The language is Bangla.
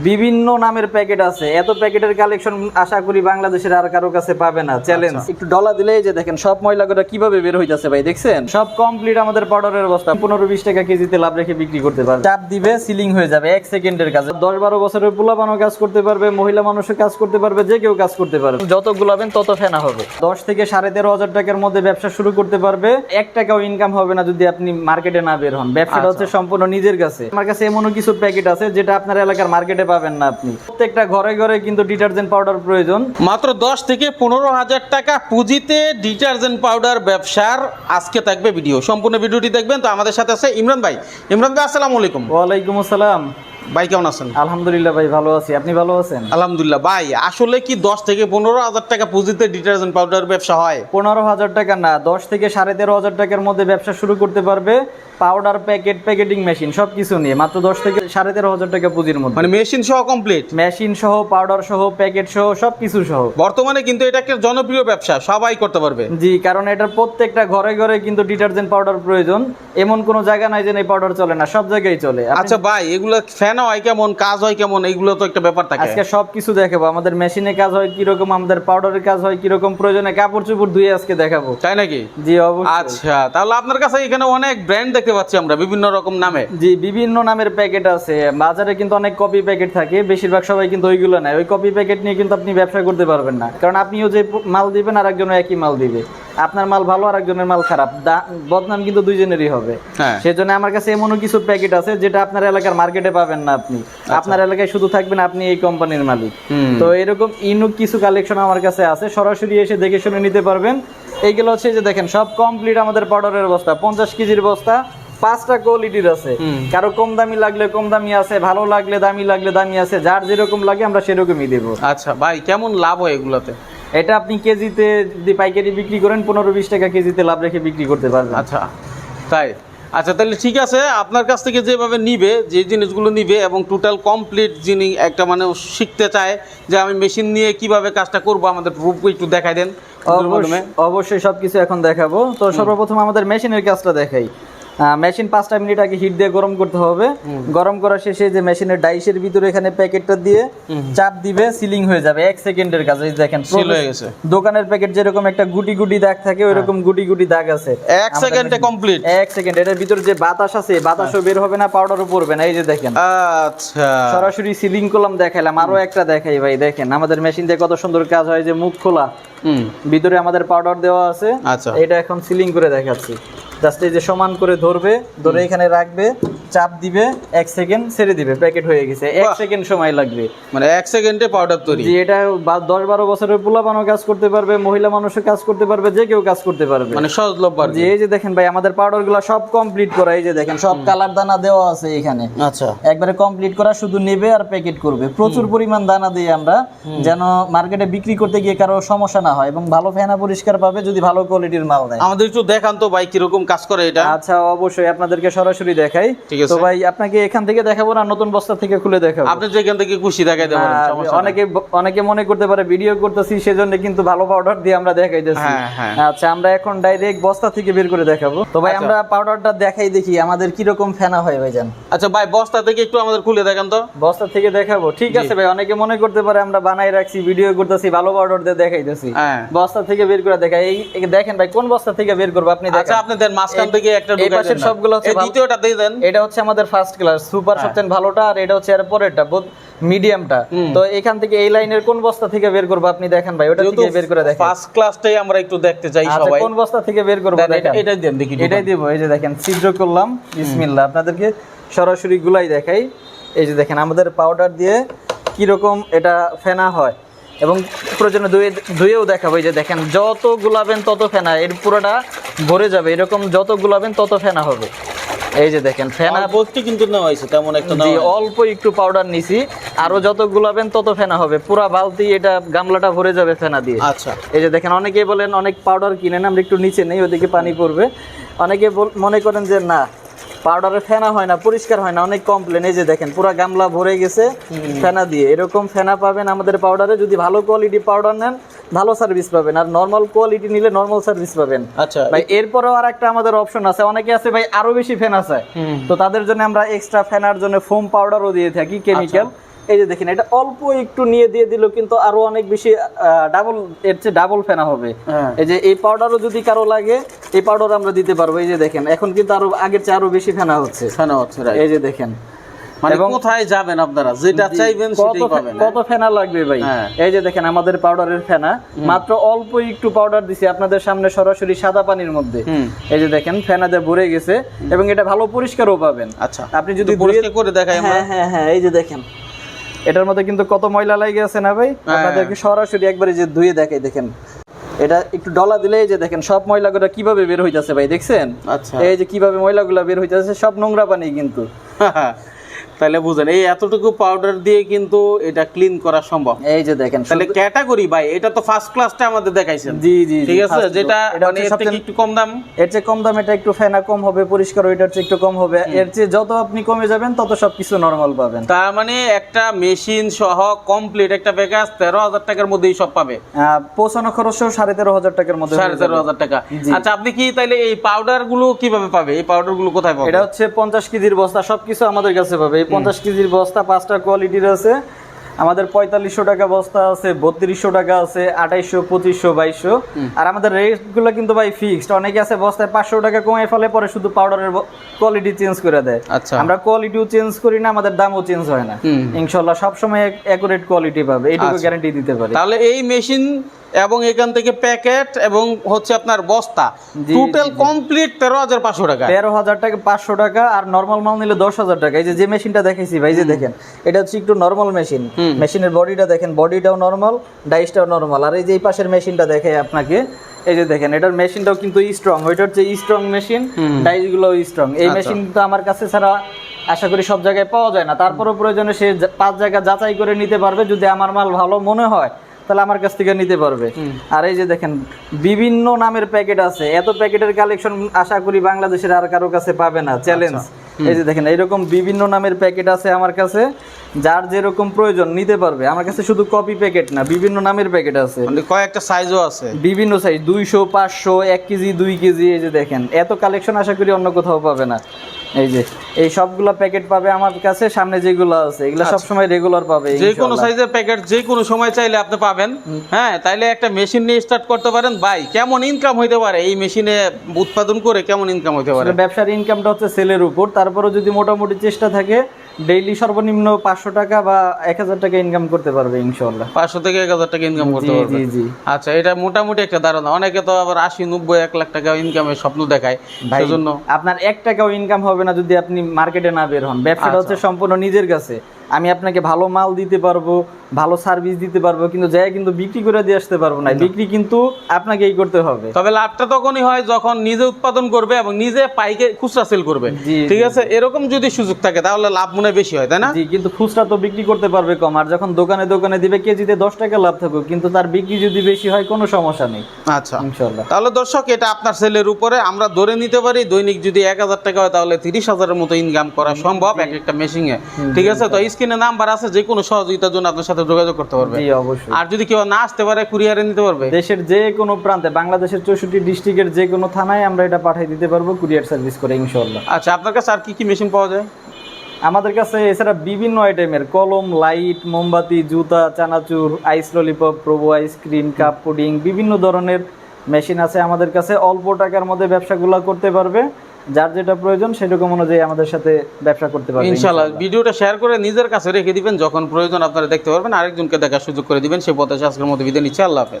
বিভিন্ন নামের প্যাকেট আছে। এত প্যাকেটের কালেকশন আশা করি বাংলাদেশের আর কারও কাছে পাবে না। চ্যালেঞ্জ একটু ডলা দিলে যে দেখেন সব ময়লাগুলো কীভাবে বের হইতাছে ভাই দেখছেন? সব কমপ্লিট আমাদের পাউডারের অবস্থা পনেরো বিশ টাকা কেজিতে লাভ রেখে বিক্রি করতে পারবে। চাপ দিবে সিলিং হয়ে যাবে এক সেকেন্ডের কাজে। দশ বারো বছরের পোলাপানও কাজ করতে পারবে মহিলা মানুষও কাজ করতে পারবে যে কেউ কাজ করতে পারবে। যত গুলাবেন তত ফেনা হবে। দশ থেকে সাড়ে তেরো হাজার টাকার মধ্যে ব্যবসা শুরু করতে পারবে। এক টাকাও ইনকাম হবে না যদি আপনি মার্কেটে না বের হন। ব্যবসাটা হচ্ছে সম্পূর্ণ নিজের কাছে। আমার কাছে এমনও কিছু প্যাকেট আছে যেটা আপনার এলাকার মার্কেটে পাবেন না আপনি। প্রত্যেকটা ঘরে ঘরে কিন্তু ডিটারজেন্ট পাউডার প্রয়োজন। মাত্র দশ থেকে পনেরো হাজার টাকা পুঁজিতে ডিটারজেন্ট পাউডার ব্যবসার আজকে থাকবে ভিডিও। সম্পূর্ণ ভিডিওটি দেখবেন। তো আমাদের সাথে আছে ইমরান ভাই। ইমরান ভাই আসসালামু আলাইকুম। ওয়ালাইকুম আসসালাম। ভাই কেমন আছেন? আলহামদুলিল্লাহ ভাই ভালো আছি। আপনি ভালো আছেন? আলহামদুলিল্লাহ ভাই আসলে কি দশ থেকে পনেরো হাজার টাকা পুঁজিতে ডিটারজেন্ট পাউডার ব্যবসা হয়? পনেরো হাজার টাকা না দশ থেকে সাড়ে তেরো হাজার টাকার মধ্যে ব্যবসা শুরু করতে পারবে পাউডার প্যাকেট প্যাকেটিং মেশিন সব কিছু নিয়ে মাত্র দশ থেকে সাড়ে তেরো হাজার টাকা পুঁজির মধ্যে। মানে মেশিন সহ কমপ্লিট মেশিন সহ পাউডার সহ প্যাকেট সহ সব কিছু সহ। বর্তমানে কিন্তু এটা একটা জনপ্রিয় ব্যবসা সবাই করতে পারবে। জি কারণ এটার প্রত্যেকটা ঘরে ঘরে কিন্তু ডিটারজেন্ট পাউডার প্রয়োজন। এমন কোনো জায়গা নাই যে এই পাউডার চলে না সব জায়গায় চলে। আচ্ছা ভাই এগুলো ফ্যান হয় কেমন কাজ হয় কেমন এইগুলো তো একটা ব্যাপার থাকে। আজকে সবকিছু দেখাবো। আমাদের মেশিনে কাজ হয় কীরকম আমাদের পাউডারের কাজ হয় কীরকম প্রয়োজনে কাপড় চোপড় ধুয়ে আজকে দেখাবো। তাই নাকি? জি অবশ্যই। আচ্ছা তাহলে আপনার কাছে এখানে অনেক ব্র্যান্ড দেখতে পাচ্ছি আমরা বিভিন্ন রকম নামে। জি বিভিন্ন নামের প্যাকেট আছে। বাজারে কিন্তু অনেক কপি প্যাকেট থাকে বেশিরভাগ সবাই কিন্তু ওইগুলো নেয়। ওই কপি প্যাকেট নিয়ে কিন্তু আপনি ব্যবসা করতে পারবেন না। কারণ আপনিও যে মাল দিবেন আর একজন একই মাল দিবে। আপনার মাল ভালো আর একজনের মাল খারাপ। বদনাম কিন্তু দুইজনেরই হবে। হ্যাঁ। সেজন্য আমার কাছে এমনও কিছু প্যাকেট আছে যেটা আপনার এলাকার মার্কেটে পাবেন না আপনি। আপনার এলাকায় শুধু থাকবেন আপনি এই কোম্পানির মালিক। তো এরকম ইনুক কিছু কালেকশন আমার কাছে আছে সরাসরি এসে দেখে শুনে নিতে পারবেন। এইগুলো হচ্ছে যে দেখেন সব কমপ্লিট আমাদের পাউডারের বস্তা পঞ্চাশ কেজির বস্তা পাঁচটা কোয়ালিটির আছে। কারও কম দামি লাগলে কম দামি আছে ভালো লাগলে দামি লাগলে দামি আছে যার যেরকম লাগে আমরা সেরকমই দেবো। আচ্ছা ভাই কেমন লাভ হয় এগুলোতে? এটা আপনি কেজিতে যদি পাইকারি বিক্রি করেন পনেরো বিশ টাকা কেজিতে লাভ রেখে বিক্রি করতে পারবেন। আচ্ছা তাই। আচ্ছা তাহলে ঠিক আছে আপনার কাছ থেকে যেভাবে নিবে যে জিনিসগুলো নিবে এবং টোটাল কমপ্লিট যিনি একটা মানে শিখতে চায় যে আমি মেশিন নিয়ে কীভাবে কাজটা করব আমাদের প্রুফ একটু দেখাই দেন অবশ্যই সবকিছু এখন দেখাবো। তো সর্বপ্রথম আমাদের মেশিনের কাজটা দেখাই। মেশিন পাঁচটা মিনিট আগে হিট দিয়ে গরম করতে হবে। গরম করা শেষে যে মেশিনের ডাইসের ভিতরে এখানে প্যাকেটটা দিয়ে চাপ দিবে সিলিং হয়ে যাবে। এক সেকেন্ডের কাজ এই দেখেন Seal হয়ে গেছে। দোকানের প্যাকেট যেরকম একটা গুটি গুটি দাগ থাকে ওইরকম গুটি গুটি দাগ আছে। এক সেকেন্ডে কমপ্লিট এক সেকেন্ড এটার ভিতরে যে বাতাস আছে বাতাসও বের হবে না পাউডারও পড়বে না এই যে দেখেন। আচ্ছা। সরাসরি সিলিং করলাম দেখাইলাম আরও একটা দেখাই ভাই দেখেন আমাদের মেশিন দিয়ে কত সুন্দর কাজ হয় যে মুখ খোলা। ভিতরে আমাদের পাউডার দেওয়া আছে। আচ্ছা। এটা এখন সিলিং করে দেখাচ্ছি। জাস্ট এই যে সমান করে ধরবে ধরে এখানে রাখবে চাপ দিবে এক সেকেন্ড ছেড়ে দিবে প্যাকেট হয়ে গেছে। এক সেকেন্ড সময় লাগবে। মানে এক সেকেন্ডে পাউডার তৈরি। যে এটা বা- দশ বারো বছরের পোলাপানও কাজ করতে পারবে মহিলা মানুষও কাজ করতে পারবে যে কেউ কাজ করতে পারবে। মানে সহজলভ্য। যে এই যে দেখেন ভাই আমাদের পাউডারগুলা সব কমপ্লিট করা এই যে দেখেন সব কালার দানা দেওয়া আছে এখানে। আচ্ছা। একবারে কমপ্লিট করা শুধু নেবে আর প্যাকেট করবে। প্রচুর পরিমাণ দানা দিই আমরা যেন মার্কেটে বিক্রি করতে গিয়ে কারও সমস্যা না হয় এবং ভালো ফেনা পরিষ্কার পাবে যদি ভালো কোয়ালিটির মাল দেয়। আমাদের একটু দেখান তো ভাই কীরকম কাজ করে এটা। আচ্ছা অবশ্যই আপনাদেরকে সরাসরি দেখাই। ঠিক আছে। তো ভাই আপনাকে এখান থেকে দেখাবো না নতুন বস্তা থেকে খুলে দেখাবো আপনি যেখান থেকে খুশি দেখাই দেবেন। অনেকে অনেকে মনে করতে পারে ভিডিও করতেছি সেজন্য কিন্তু ভালো পাউডার দিয়ে আমরা দেখাইতেছি হ্যাঁ, হ্যাঁ। আচ্ছা আমরা এখন ডাইরেক্ট বস্তা থেকে বের করে দেখাবো তো ভাই আচ্ছা। আমরা পাউডারটা দেখাই দেখি আমাদের কীরকম ফেনা হয় ভাইজান আচ্ছা ভাই বস্তা থেকে একটু আমাদের খুলে দেখান তো বস্তা থেকে দেখাবো ঠিক আছে ভাই অনেকে মনে করতে পারে আমরা বানাই রাখছি ভিডিও করতেছি ভালো পাউডার দিয়ে দেখাইতেছি হ্যাঁ বস্তা থেকে বের করে দেখাই এই দেখেন ভাই কোন বস্তা থেকে বের করব আপনি আচ্ছা দেখেন আপনি দেন মাঝখান থেকে একটা ঢুকাই দেন। সবগুলো দ্বিতীয়টা দিয়ে দেন এটা হচ্ছে আমাদের ফার্স্ট ক্লাস সুপার সবচেয়ে ভালোটা আর এটা হচ্ছে এর পরেরটা মিডিয়ামটা তো এখান থেকে এই লাইনের কোন বস্তা থেকে বের করব আপনি দেখেন ভাই ওটা থেকে বের করে দেখেন। ফার্স্ট ক্লাসটাই আমরা একটু দেখতে চাই আচ্ছা সবাই। কোন বস্তা থেকে বের করব দেখেন। এটাই দেন দেখি এটাই দিব এই যে দেখেন ছিদ্র করলাম বিসমিল্লাহ। আপনাদেরকে সরাসরি গুলাই দেখাই। এই যে দেখেন আমাদের পাউডার দিয়ে কীরকম এটা ফেনা হয়। এবং প্রয়োজনে ধুয়ে ধুয়েও দেখাবো এই যে দেখেন যত গুলাবেন তত ফেনা এর পুরোটা ভরে যাবে। এরকম যত গুলাবেন তত ফেনা হবে। এই যে দেখেন ফেনা বলতে কিন্তু নেওয়া হয়েছে তেমন একটা জি অল্প একটু পাউডার নিছি। আরও যত গুলাবেন তত ফেনা হবে। পুরা বালতি এটা গামলাটা ভরে যাবে ফেনা দিয়ে। আচ্ছা। এই যে দেখেন অনেকে বলেন অনেক পাউডার কিনেন আমরা একটু নিচে নেই ওদিকে পানি পড়বে। অনেকে মনে করেন যে না পাউডারে ফেনা হয় না পরিষ্কার হয় না অনেক কমপ্লেন এই যে দেখেন পুরো গামলা ভরে গেছে ফেনা দিয়ে। এরকম ফেনা পাবেন আমাদের পাউডারে যদি ভালো কোয়ালিটি পাউডার নেন ভালো সার্ভিস পাবেন। আর নর্মাল কোয়ালিটি নিলে নর্মাল সার্ভিস পাবেন। আচ্ছা ভাই এরপরেও আর একটা আমাদের অপশন আছে। অনেকে আছে ভাই আরও বেশি ফেন আছে তো তাদের জন্য আমরা এক্সট্রা ফেনার জন্য ফোম পাউডারও দিয়ে থাকি কেমিক্যাল এই যে দেখেন এটা অল্প একটু নিয়ে দিয়ে দিল কিন্তু আরও অনেক বেশি ডাবল এর চেয়ে ডাবল ফেনা হবে। হ্যাঁ। এই যে এই পাউডারও যদি কারও লাগে এই পাউডার আমরা দিতে পারব। এই যে দেখেন এখন কিন্তু আরও আগের চেয়ে আরও বেশি ফেনা হচ্ছে। ফেনা হচ্ছে। এই যে দেখেন। মানে কোথায় যাবেন আপনারা? যেটা চাইবেন সেটাই পাবেন। কত ফেনা লাগবে ভাই? হ্যাঁ। এই যে দেখেন আমাদের পাউডারের ফেনা। মাত্র অল্প একটু পাউডার দিছি আপনাদের সামনে সরাসরি সাদা পানির মধ্যে। এই যে দেখেন ফেনা দিয়ে ভরে গেছে এবং এটা ভালো পরিষ্কারও পাবেন। আচ্ছা। আপনি যদি পরিষ্কার করে দেখাই হ্যাঁ হ্যাঁ হ্যাঁ এই যে দেখেন। এটার মধ্যে কিন্তু কত ময়লা লাগে আছে না ভাই? হ্যাঁ। আপনাদেরকে সরাসরি একবারে যে ধুয়ে দেখাই দেখেন। এটা একটু ডলা দিলে যে দেখেন সব ময়লাগুলো কীভাবে বের হইতেছে ভাই দেখছেন? আচ্ছা। এই যে কীভাবে ময়লাগুলো বের হইতেছে সব নোংরা পানি কিন্তু। তাহলে বুঝেন এই এতটুকু পাউডার দিয়ে কিন্তু এটা ক্লিন করা সম্ভব। এই যে দেখেন তাহলে ক্যাটাগরি ভাই এটা তো ফার্স্ট ক্লাসটা আমাদের দেখাইছেন। জি জি ঠিক আছে? যেটা মানে এর থেকে একটু কম দাম। এর চেয়ে কম দাম এটা একটু ফেনা কম হবে পরিষ্কার ওইটার চেয়ে একটু কম হবে। এর চেয়ে যত আপনি কমে যাবেন তত সবকিছু নরমাল পাবেন। তার মানে একটা মেশিন সহ কমপ্লিট একটা প্যাকেজ তেরো হাজার টাকার মধ্যেই সব পাবে। পৌঁছানো খরচও সাড়ে তেরো হাজার টাকার মধ্যে সাড়ে তেরো। হাজার টাকা। আচ্ছা আপনি কি তাইলে এই পাউডারগুলো কীভাবে পাবে? এই পাউডারগুলো কোথায় পাবে? এটা হচ্ছে পঞ্চাশ কেজির বস্তা সবকিছু আমাদের কাছে পাবে। পঞ্চাশ কেজির বস্তা পাঁচটা কোয়ালিটির আছে আমাদের পঁয়তাল্লিশশো টাকা বস্তা আছে বত্রিশশো টাকা আছে আঠাইশশো পঁচিশশো বাইশশো। আর আমাদের রেটগুলো কিন্তু ভাই ফিক্সড অনেকে আছে বস্তায় পাঁচশো টাকা কমে ফেলে পরে শুধু পাউডারের কোয়ালিটি চেঞ্জ করে দেয়। আচ্ছা। আমরা কোয়ালিটিও চেঞ্জ করি না আমাদের দামও চেঞ্জ হয় না। ইনশাল্লাহ সবসময় অ্যাকুরেট কোয়ালিটি পাবে এইটুকু আচ্ছা। গ্যারান্টি দিতে পারি। তাহলে এই মেশিন এবং এখান থেকে প্যাকেট এবং হচ্ছে আপনার বস্তা টোটাল। কমপ্লিট তেরো হাজার পাঁচশো টাকা। তেরো হাজার টাকা পাঁচশো টাকা আর নর্মাল মাল নিলে দশ হাজার টাকা। এই যে মেশিনটা দেখেছি ভাই যে দেখেন এটা হচ্ছে একটু নর্মাল মেশিন। মেশিনের বডিটা দেখেন বডিটাও নর্মাল ডাইসটাও নর্মাল আর এই যে এই পাশের মেশিনটা দেখে আপনাকে এই যে দেখেন এটার মেশিনটাও কিন্তু স্ট্রং ওইটা হচ্ছে স্ট্রং মেশিন। ডাইসগুলো স্ট্রং এই আচ্ছা। মেশিন তো আমার কাছে ছাড়া আশা করি সব জায়গায় পাওয়া যায় না। তারপরও প্রয়োজনে সে পাঁচ জায়গা যাচাই করে নিতে পারবে। যদি আমার মাল ভালো মনে হয় তাহলে আমার কাছ থেকে নিতে পারবে। আর এই যে দেখেন বিভিন্ন নামের প্যাকেট আছে। এত প্যাকেটের কালেকশন আশা করি বাংলাদেশের আর কারও কাছে পাবে না। চ্যালেঞ্জ এই যে দেখেন এইরকম বিভিন্ন নামের প্যাকেট আছে আমার কাছে যার যেরকম প্রয়োজন নিতে পারবে। আমার কাছে শুধু কপি প্যাকেট না বিভিন্ন নামের প্যাকেট আছে। মানে কয়েকটা সাইজও আছে। বিভিন্ন সাইজ দুইশো পাঁচশো এক কেজি দুই কেজি এই যে দেখেন। এত কালেকশন আশা করি অন্য কোথাও পাবে না। এই যে এই সবগুলো প্যাকেট পাবে আমার কাছে সামনে যেগুলো আছে এগুলো সব সময় রেগুলার পাবে যে কোনো সাইজের প্যাকেট যে কোনো সময় চাইলে আপনি পাবেন। হ্যাঁ তাইলে একটা মেশিন নিয়ে স্টার্ট করতে পারেন। ভাই কেমন ইনকাম হইতে পারে? এই মেশিনে উৎপাদন করে কেমন ইনকাম হইতে পারে? ব্যবসার ইনকামটা হচ্ছে সেলের উপর। তারপরে যদি মোটামুটি চেষ্টা থাকে ডেইলি সর্বনিম্ন পাঁচশো টাকা বা এক হাজার টাকা ইনকাম করতে পারবে ইনশাল্লাহ পাঁচশো থেকে এক হাজার টাকা ইনকাম করতে পারবে। জি জি। আচ্ছা এটা মোটামুটি একটা ধারণা। অনেকে তো আবার আশি নব্বই এক লাখ টাকা ইনকামের স্বপ্ন দেখায়। সেই জন্য আপনার এক টাকাও ইনকাম হবে না যদি আপনি মার্কেটে না বের হন। ব্যবসাটা আচ্ছা। হচ্ছে সম্পূর্ণ নিজের কাছে। আমি আপনাকে ভালো মাল দিতে পারব ভালো সার্ভিস দিতে পারব কিন্তু যাই কিন্তু বিক্রি করে দিয়ে আসতে পারব না। বিক্রি কিন্তু আপনাকেই করতে হবে। তবে লাভটা তখনই হয় যখন নিজে উৎপাদন করবে এবং নিজে পাইকে খুচরা সেল করবে। ঠিক আছে? এরকম যদি সুযোগ থাকে তাহলে লাভ মনে বেশি হয় তাই না? জি কিন্তু খুচরা তো বিক্রি করতে পারবে কম। আর যখন দোকানে দোকানে দিবে কেজিতে দশ টাকা লাভ থাকুক কিন্তু তার বিক্রি যদি বেশি হয় কোনো সমস্যা নেই। আচ্ছা। ইনশাল্লাহ তাহলে দর্শক এটা আপনার সেলের উপরে। আমরা ধরে নিতে পারি দৈনিক যদি এক হাজার টাকা হয় তাহলে তিরিশ হাজারের মতো ইনকাম করা সম্ভব এক একটা মেশিনে ঠিক আছে? তো স্ক্রিনে নাম্বার আছে যে কোনো সহযোগিতার জন্য আপনার সাথে যোগাযোগ করতে পারবে। জি অবশ্যই। আর যদি কেউ না আসতে পারে কুরিয়ারে নিতে পারবে। দেশের যে কোনো প্রান্তে বাংলাদেশের চৌষট্টি ডিস্ট্রিক্টের যে কোনো থানায় আমরা এটা পাঠিয়ে দিতে পারব কুরিয়ার সার্ভিস করে ইনশাল্লাহ আচ্ছা আপনার কাছে আর কি কি মেশিন পাওয়া যায়? আমাদের কাছে এছাড়া বিভিন্ন আইটেমের কলম লাইট মোমবাতি জুতা চানাচুর আইস ললিপপ প্রভু আইসক্রিম কাপ পুডিং বিভিন্ন ধরনের মেশিন আছে আমাদের কাছে। অল্প টাকার মধ্যে ব্যবসাগুলো করতে পারবে। যার যেটা প্রয়োজন সেরকম অনুযায়ী আমাদের সাথে ব্যবসা করতে পারবেন ইনশাআল্লাহ। ভিডিওটা শেয়ার করে নিজের কাছে রেখে দিবেন। যখন প্রয়োজন আপনারা দেখতে পারবেন আরেকজনকে দেখার সুযোগ করে দিবেন। সে পথে আজকের মতো বিদায় নিচ্ছি। আল্লাহ হাফেজ।